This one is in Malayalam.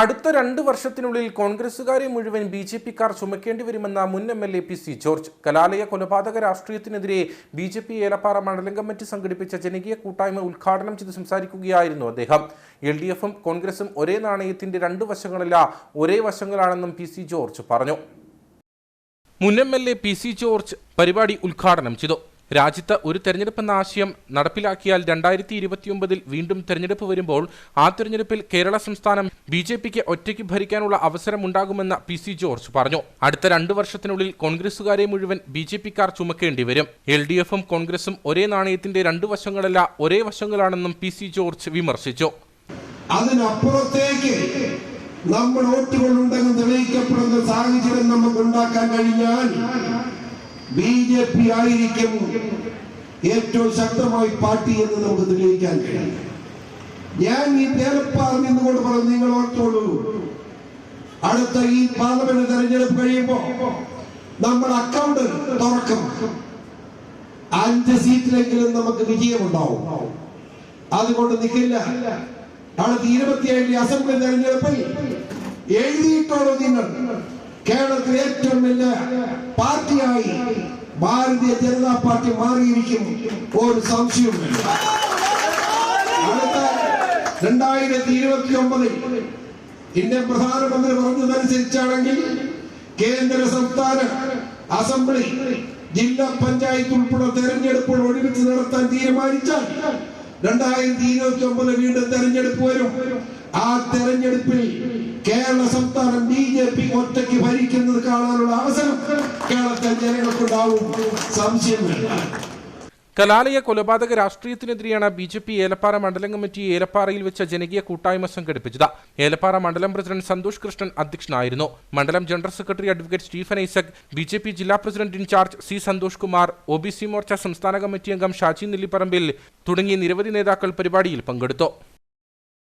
അടുത്ത രണ്ട് വർഷത്തിനുള്ളിൽ കോൺഗ്രസുകാരെ മുഴുവൻ ബി ജെ പിക്കാർ ചുമക്കേണ്ടി വരുമെന്ന മുൻ M L A P C George. കലാലയ കൊലപാതക രാഷ്ട്രീയത്തിനെതിരെ ബി ജെ പി ഏലപ്പാറ മണ്ഡലം കമ്മിറ്റി സംഘടിപ്പിച്ച ജനകീയ കൂട്ടായ്മ ഉദ്ഘാടനം ചെയ്ത് സംസാരിക്കുകയായിരുന്നു അദ്ദേഹം. എൽ ഡി എഫും കോൺഗ്രസും ഒരേ നാണയത്തിന്റെ രണ്ട് വശങ്ങളല്ല ഒരേ വശങ്ങളാണെന്നും പി സി ജോർജ് പറഞ്ഞു. മുൻ M L A P C George പരിപാടി ഉദ്ഘാടനം ചെയ്തു. രാജ്യത്ത് ഒരു തെരഞ്ഞെടുപ്പെന്ന ആശയം നടപ്പിലാക്കിയാൽ രണ്ടായിരത്തി ഇരുപത്തിയൊമ്പതിൽ വീണ്ടും തെരഞ്ഞെടുപ്പ് വരുമ്പോൾ ആ തെരഞ്ഞെടുപ്പിൽ കേരള സംസ്ഥാനം ബി ജെ പിക്ക് ഒറ്റയ്ക്ക് ഭരിക്കാനുള്ള അവസരമുണ്ടാകുമെന്ന് പി സി ജോർജ് പറഞ്ഞു. അടുത്ത രണ്ടു വർഷത്തിനുള്ളിൽ കോൺഗ്രസുകാരെ മുഴുവൻ ബി ജെ പിക്കാർ ചുമക്കേണ്ടി വരും. എൽ ഡി എഫും കോൺഗ്രസും ഒരേ നാണയത്തിന്റെ രണ്ടു വശങ്ങളല്ല ഒരേ വശങ്ങളാണെന്നും പി സി ജോർജ് വിമർശിച്ചു. അതിനപ്പുറത്തേക്ക് നമ്മൾ വോട്ടുകളുണ്ടെന്ന് തെളിയിക്കപ്പെടുന്ന സാഹചര്യം നമുക്ക് ഉണ്ടാക്കാൻ കഴിഞ്ഞാൽ ബി ജെ പി ആയിരിക്കും ഏറ്റവും ശക്തമായി പാർട്ടി എന്ന് നമുക്ക് തെളിയിക്കാൻ കഴിയും. ഞാൻ ഈ തേലപ്പാർ നിന്നുകൊണ്ട് പറഞ്ഞു നിങ്ങൾ ഓർത്തോളൂ. അടുത്ത ഈ പാർലമെന്റ് തെരഞ്ഞെടുപ്പ് കഴിയുമ്പോ നമ്മൾ അക്കൗണ്ട് തുറക്കും. അഞ്ച് സീറ്റിലെങ്കിലും നമുക്ക് വിജയമുണ്ടാവും. അതുകൊണ്ട് നിൽക്കില്ല അടുത്ത ഇരുപത്തിയേഴിലെ അസംബ്ലി തെരഞ്ഞെടുപ്പിൽ എഴുതിയിട്ടോളൂ നിങ്ങൾ. കേരളത്തിൽ ഏറ്റവും ഭാരതീയ ജനതാ പാർട്ടി മാറിയിരിക്കും. ഒരു അടുത്ത രണ്ടായിരത്തി ഇരുപത്തി ഒമ്പതിൽ ഇന്ത്യൻ പ്രധാനമന്ത്രി പറഞ്ഞതനുസരിച്ചാണെങ്കിൽ കേന്ദ്ര സംസ്ഥാന അസംബ്ലി ജില്ലാ പഞ്ചായത്ത് ഉൾപ്പെടെ തെരഞ്ഞെടുപ്പുകൾ ഒരുമിച്ച് നടത്താൻ തീരുമാനിച്ചാൽ രണ്ടായിരത്തി ഇരുപത്തി ഒമ്പത് വീണ്ടും തെരഞ്ഞെടുപ്പ് വരും. ആ തെരഞ്ഞെടുപ്പിൽ കേരള സംസ്ഥാനം ബി ജെ പി ഒറ്റയ്ക്ക് ഭരിക്കുന്നത് കാണാനുള്ള അവസരം കേരളത്തിലെ ജനങ്ങൾക്കുണ്ടാവും. സംശയമില്ല കലാലയ കൊലപാതക രാഷ്ട്രീയത്തിനെതിരെയാണ് ബി ജെ പി ഏലപ്പാറ മണ്ഡലം കമ്മിറ്റി ഏലപ്പാറയിൽ വെച്ച ജനകീയ കൂട്ടായ്മ സംഘടിപ്പിച്ചത്. ഏലപ്പാറ മണ്ഡലം പ്രസിഡന്റ് സന്തോഷ് കൃഷ്ണൻ അധ്യക്ഷനായിരുന്നു. മണ്ഡലം general secretary advocate Stephen Isaac B J P ജില്ലാ president incharge C Santhosh Kumar O B C Morcha സംസ്ഥാന കമ്മിറ്റി അംഗം ഷാജി നെല്ലിപ്പറമ്പിൽ തുടങ്ങിയ നിരവധി നേതാക്കൾ പരിപാടിയിൽ പങ്കെടുത്തു.